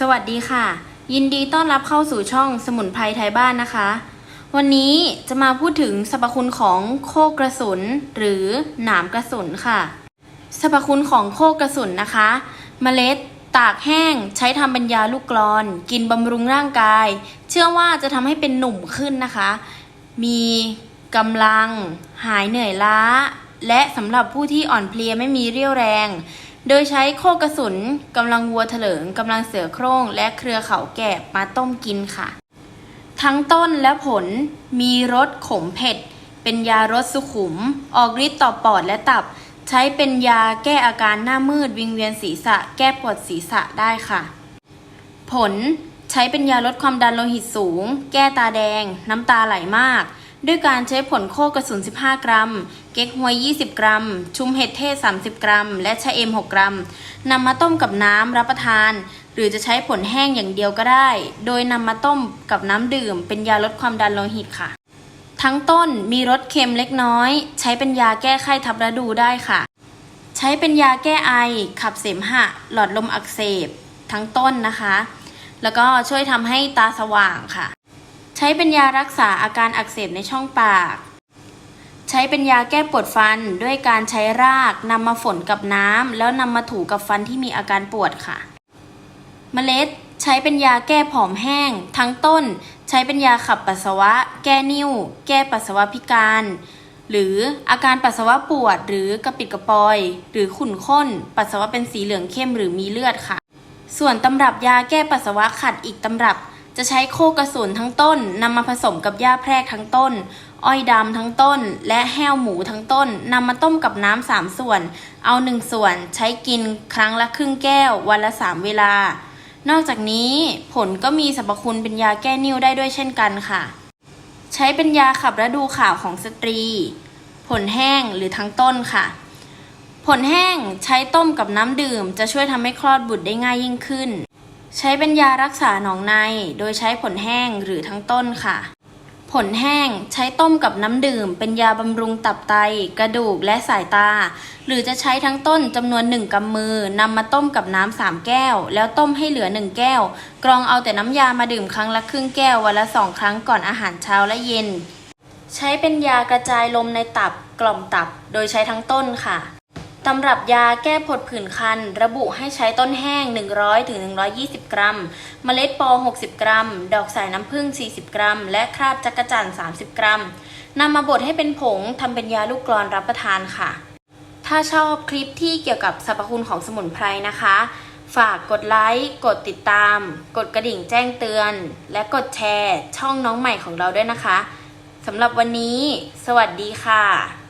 สวัสดีค่ะ ยินดีต้อนรับเข้าสู่ช่องสมุนไพรไทยบ้านนะคะ วันนี้จะมาพูดถึงสรรพคุณของโคกระสุน หรือหนามกระสุนค่ะสรรพคุณของโคกระสุนนะคะเมล็ด ตากแห้ง ใช้ทำเป็นยาลูกกรอน กินบำรุงร่างกาย เชื่อว่าจะทำให้เป็นหนุ่มขึ้นนะคะ มีกำลัง หายเหนื่อยล้า และสำหรับผู้ที่อ่อนเพลียไม่มีเรี่ยวแรง โดยใช้โคกระสุนกำลังวัวเถลิงกำลังเสือโคร่ง และเครือเขาแกะมาต้มกินค่ะ ทั้งต้นและผลมีรสขมเผ็ด เป็นยารสสุขุม ออกฤทธิ์ต่อปอดและตับ ใช้เป็นยาแก้อาการหน้ามืด วิงเวียนศีรษะ แก้ปวดศีรษะได้ค่ะ ผลใช้เป็นยาลดความดันโลหิตสูง แก้ตาแดง น้ำตาไหลมาก ด้วยการใช้ผลโคกระสุน 15 กรัม เก๊กฮวย 20 กรัม ชุมเห็ดเทศ 30 กรัม และชะเอม 6 กรัมนำมาต้มกับน้ำรับประทาน หรือจะใช้ผลแห้งอย่างเดียวก็ได้ โดยนำมาต้มกับน้ำดื่ม เป็นยาลดความดันโลหิตค่ะ ทั้งต้นมีรสเค็มเล็กน้อย ใช้เป็นยาแก้ไข้ทับฤดูได้ค่ะ ใช้เป็นยาแก้ไอ ขับเสมหะ หลอดลมอักเสบ ทั้งต้นนะคะ แล้วก็ช่วยทำให้ตาสว่างค่ะ ใช้เป็นยารักษาอาการอักเสบในช่องปาก ช้เป็นยาแก้ปวดฟันด้วยการใช้รากนำมาฝนกับน้ำแล้วนำมาถูกับฟันที่มีอาการปวดค่ะ เมล็ดใช้เป็นยาแก้ผอมแห้ง ทั้งต้น ใช้เป็นยาขับปัสสาวะ แก้นิ่ว แก้ปัสสาวะพิการ หรืออาการปัสสาวะปวด หรือกระปิดกระปอย หรือขุ่นข้น ปัสสาวะเป็นสีเหลืองเข้มหรือมีเลือดค่ะ ส่วนตำรับยาแก้ปัสสาวะขัดอีกตำรับ จะใช้โคกระสุนทั้งต้นนำมาผสมกับหญ้าแพรกทั้งต้น อ้อยดำทั้งต้น และแห้วหมูทั้งต้นนำมาต้มกับน้ำสามส่วน เอาหนึ่งส่วนใช้กินครั้งละครึ่งแก้ว วันละสามเวลา นอกจากนี้ผลก็มีสรรพคุณเป็นยาแก้นิ่วได้ด้วยเช่นกันค่ะ ใช้เป็นยาขับฤดูข่าวของสตรี ผลแห้งหรือทั้งต้นค่ะ ผลแห้งใช้ต้มกับน้ำดื่ม จะช่วยทำให้คลอดบุตรได้ง่ายยิ่งขึ้น ใช้เป็นยารักษาหนองใน โดยใช้ผลแห้งหรือทั้งต้นค่ะ ผลแห้งใช้ต้มกับน้ำดื่ม เป็นยาบำรุงตับไต กระดูกและสายตา หรือจะใช้ทั้งต้นจำนวนหนึ่งกำมือนำมาต้มกับน้ำสามแก้ว แล้วต้มให้เหลือหนึ่งแก้ว กรองเอาแต่น้ำยามาดื่มครั้งละครึ่งแก้ววันละสองครั้งก่อนอาหารเช้าและเย็น ใช้เป็นยากระจายลมในตับกล่อมตับ โดยใช้ทั้งต้นค่ะ ตำรับยาแก้ผดผื่นคัน ระบุให้ใช้ต้นแห้ง 100-120 กรัม เมล็ดปอ 60 กรัม ดอกสายน้ำผึ้ง 40 กรัม และคราบจักรจั่น30 กรัม นำมาบดให้เป็นผงทำเป็นยาลูกกรอนรับประทานค่ะ ถ้าชอบคลิปที่เกี่ยวกับสรรพคุณของสมุนไพรนะคะ ฝากกดไลค์ กดติดตาม กดกระดิ่งแจ้งเตือน และกดแชร์ ช่องน้องใหม่ของเราด้วยนะคะสำหรับวันนี้ สวัสดีค่ะ